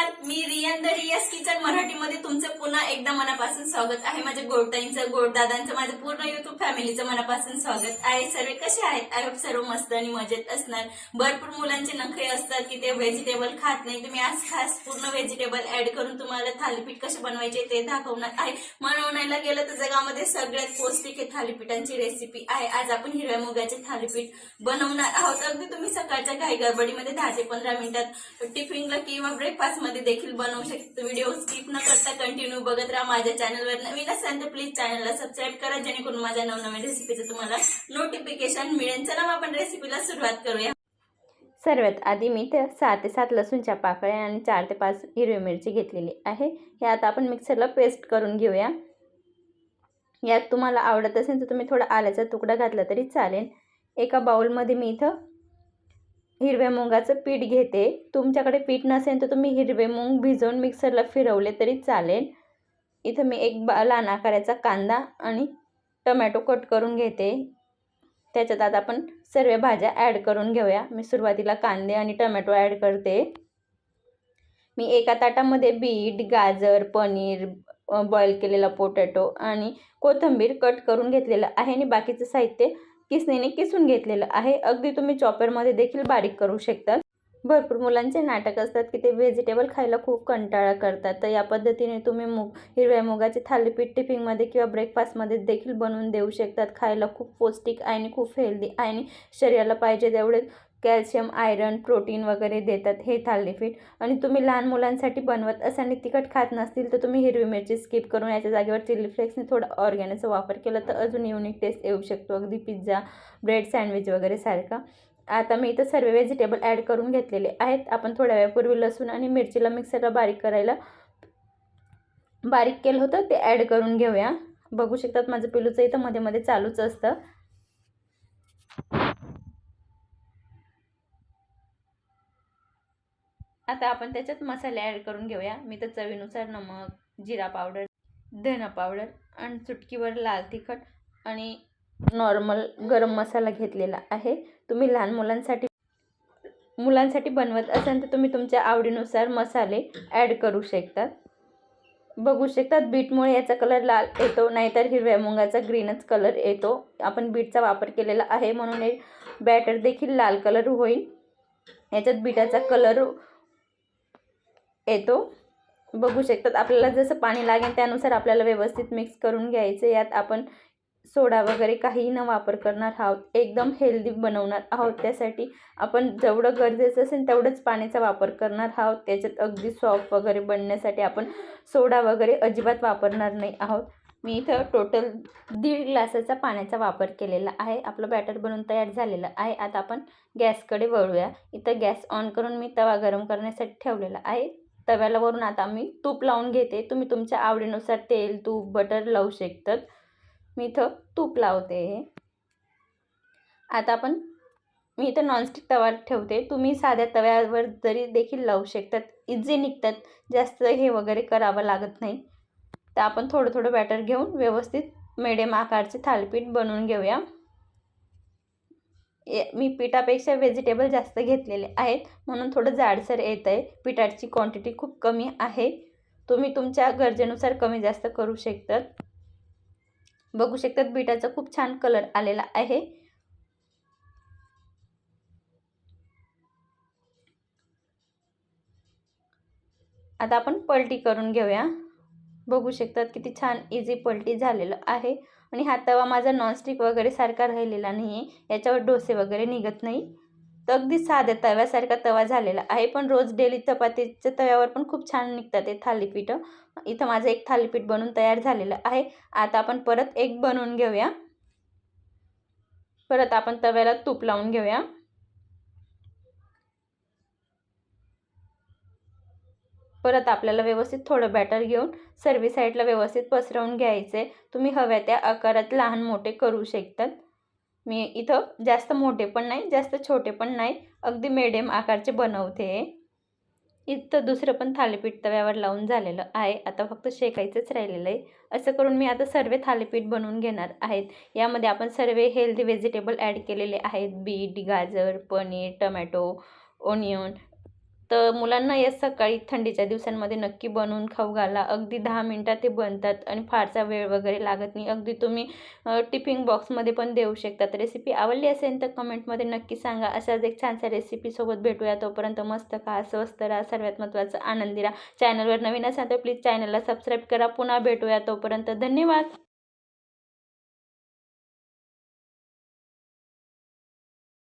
नमस्कार मी रियन रियास किचन मराठीमध्ये तुमचं पुन्हा एकदा मनापासून स्वागत आहे. माझ्या गोडताईंचं गोडदादांचं माझ्या पूर्ण युट्यूब फॅमिलीचं मनापासून स्वागत आहे. सर्व कसे आहेत? आरोप सर्व मस्त आणि मजेत असणार. भरपूर मुलांचे नखरे असतात की ते व्हेजिटेबल खात नाही. तुम्ही आज खास पूर्ण व्हेजिटेबल ऍड करून तुम्हाला थालीपीठ कसे बनवायचे ते दाखवणार आहे. म्हणून गेलं तर जगामध्ये सगळ्यात पौष्टिक हे थालीपीठांची रेसिपी आहे. आज आपण हिरव्या मुगाचे थालीपीठ बनवणार आहोत. अगदी तुम्ही सकाळच्या घाई गडबडीमध्ये दहा ते पंधरा मिनिटात टिफिनला किंवा ब्रेकफास्ट मध्ये देखील बनवू शकते. व्हिडिओ स्किप न करता कंटिन्यू बघत राहा माझ्या चॅनलवर नवीन असाल तर प्लीज चॅनलला सबस्क्राईब करा जेणेकरून माझ्या नवनवीन रेसिपीचं तुम्हाला नोटिफिकेशन मिळेल. चला मग आपण रेसिपीला सुरुवात करूया. सर्वात आधी मी तर सहा ते सात लसूणच्या पाकळ्या आणि चार ते पाच हिरवी मिरची घेतलेली आहे. हे आता आपण मिक्सरला पेस्ट करून घेऊया. यात तुम्हाला आवडत असेल तर तुम्ही थोडा आल्याचा तुकडा घातला तरी चालेल. एका बाउलमध्ये मी इथं हिरव्या मुगाचं पीठ घेते. तुमच्याकडे पीठ नसेल तर तुम्ही हिरवे मूग भिजवून मिक्सरला फिरवले तरी चालेल. इथं मी एक बा लहान आकाराचा कांदा आणि टमॅटो कट करून घेते. त्याच्यात आता आपण सर्व भाज्या ॲड करून घेऊया. मी सुरुवातीला कांदे आणि टमॅटो ॲड करते. मी एका ताटामध्ये बीट गाजर पनीर बॉईल केलेला पोटॅटो आणि कोथिंबीर कट करून घेतलेलं आहे आणि बाकीचं साहित्य किसणीने किसून घेतलेलं आहे. अगदी तुम्ही चॉपरमध्ये देखील बारीक करू शकतात. भरपूर मुलांचे नाटक असतात की ते व्हेजिटेबल खायला खूप कंटाळा करतात. तर या पद्धतीने तुम्ही मुग हिरव्या मुगाचे थालीपीठ टिफिनमध्ये किंवा ब्रेकफास्टमध्ये देखील बनवून देऊ शकतात. खायला खूप पौष्टिक आणि खूप हेल्दी आणि शरीराला पाहिजे तेवढे कॅल्शियम आयरन प्रोटीन वगैरे देतात हे थालीपीठ. आणि तुम्ही लहान मुलांसाठी बनवत असाल आणि तिखट खात नसतील तर तुम्ही हिरवी मिरची स्किप करून याच्या जागेवर चिली फ्लेक्सने थोडा ऑर्गॅनिकचा वापर केला तर अजून युनिक टेस्ट येऊ शकतो. अगदी पिझ्झा ब्रेड सँडविच वगैरे सारखा. आता मी इथं सर्व व्हेजिटेबल ॲड करून घेतलेले आहेत. आपण थोड्या वेळापूर्वी लसूण आणि मिरचीला मिक्सरला बारीक करायला बारीक केलं होतं. ते ॲड करून घेऊया. बघू शकतात माझं पिलूचं इथं मध्ये मध्ये चालूच असतं. आता आपण त्याच्यात मसाले ॲड करून घेऊया. मी तर चवीनुसार नमक जिरा पावडर धना पावडर आणि चुटकीवर लाल तिखट आणि नॉर्मल गरम मसाला घेतलेला आहे. तुम्ही लहान मुलांसाठी मुलांसाठी बनवत असाल तर तुम्ही तुमच्या आवडीनुसार मसाले ॲड करू शकतात बघू शकतात बीटमुळे याचा कलर लाल येतो नाहीतर हिरव्या मुगाचा ग्रीनच कलर येतो. आपण बीटचा वापर केलेला आहे म्हणून हे बॅटर देखील लाल कलर होईल. याच्यात बीटाचा कलर येतो. बघू शकतात आपल्याला जसं पाणी लागेल त्यानुसार आपल्याला व्यवस्थित मिक्स करून घ्यायचं. यात आपण सोडा वगैरे काहीही न वापर करणार आहोत. एकदम हेल्दी बनवणार आहोत. त्यासाठी आपण जेवढं गरजेचं असेल तेवढंच पाण्याचा वापर करणार आहोत. त्याच्यात अगदी सॉफ्ट वगैरे बनण्यासाठी आपण सोडा वगैरे अजिबात वापरणार नाही आहोत. मी इथं टोटल दीड ग्लासाचा पाण्याचा वापर केलेला आहे. आपलं बॅटर बनवून तयार झालेलं आहे. आता आपण गॅसकडे वळूया. इथं गॅस ऑन करून मी तवा गरम करण्यासाठी ठेवलेला आहे. तव्याला वरून आता मी तूप लावून घेते. तुम्ही तुमच्या आवडीनुसार तेल तूप बटर लावू शकतात. मी इथं तूप लावते. आता आपण मी इथं नॉनस्टिक तवा ठेवते. तुम्ही साध्या तव्यावर जरी देखील लावू शकतात. इझी निघतात. जास्त हे वगैरे करावं लागत नाही. तर आपण थोडं थोडं बॅटर घेऊन व्यवस्थित मिडियम आकारचे थालपीठ बनवून घेऊया. मी पिठापेक्षा व्हेजिटेबल जास्त घेतलेले आहेत. म्हणून थोडं जाडसर येत आहे पिठाची क्वांटिटी खूप कमी आहे. तुम्ही तुमच्या गरजेनुसार कमी जास्त करू शकतात. बघू शकतात पिठाचा खूप छान कलर आलेला आहे. आता आपण पलटी करून घेऊया. बघू शकतात किती छान इझी पलटी झालेलं आहे. आणि हा तवा माझा नॉनस्टिक वगैरे सारखा राहिलेला नाही आहे याच्यावर डोसे वगैरे निघत नाही. तर अगदी साध्या तव्यासारखा तवा झालेला आहे. पण रोज डेली चपातीच्या तव्यावर पण खूप छान निघतात हे थालीपीठं. इथं माझं एक थालीपीठ बनवून तयार झालेलं आहे. आता आपण परत एक बनवून घेऊया. परत आपण तव्याला तूप लावून घेऊया. परत आपल्याला व्यवस्थित थोडं बॅटर घेऊन सर्वी साईडला व्यवस्थित पसरवून घ्यायचं. आहे तुम्ही हव्या त्या आकारात लहान मोठे करू शकतात. मी इथं जास्त मोठे पण नाही जास्त छोटे पण नाही अगदी मिडियम आकारचे बनवते. इथं दुसरं पण थालीपीठ तव्यावर लावून झालेलं आहे. आता फक्त शेकायचंच राहिलेलं आहे. असं करून मी आता सर्व थालीपीठ बनवून घेणार आहेत. यामध्ये आपण सर्व हेल्दी व्हेजिटेबल ॲड केलेले आहेत. बीट गाजर पनीर टमॅटो ओनियन तर मुलांना या सकाळी थंडीच्या दिवसांमध्ये नक्की बनवून खाऊ घाला. अगदी दहा मिनटात ते बनतात आणि फारसा वेळ वगैरे लागत नाही. अगदी तुम्ही टिफिन बॉक्समध्ये पण देऊ शकतात रेसिपी आवडली असेल तर कमेंटमध्ये नक्की सांगा. अशाच एक छानशा रेसिपीसोबत भेटूया. तोपर्यंत मस्त खा स्वस्त राहा सर्वात महत्त्वाचं आनंदी राहा. चॅनलवर नवीन असाल तर प्लीज चॅनलला सबस्क्राईब करा. पुन्हा भेटूया. तोपर्यंत धन्यवाद.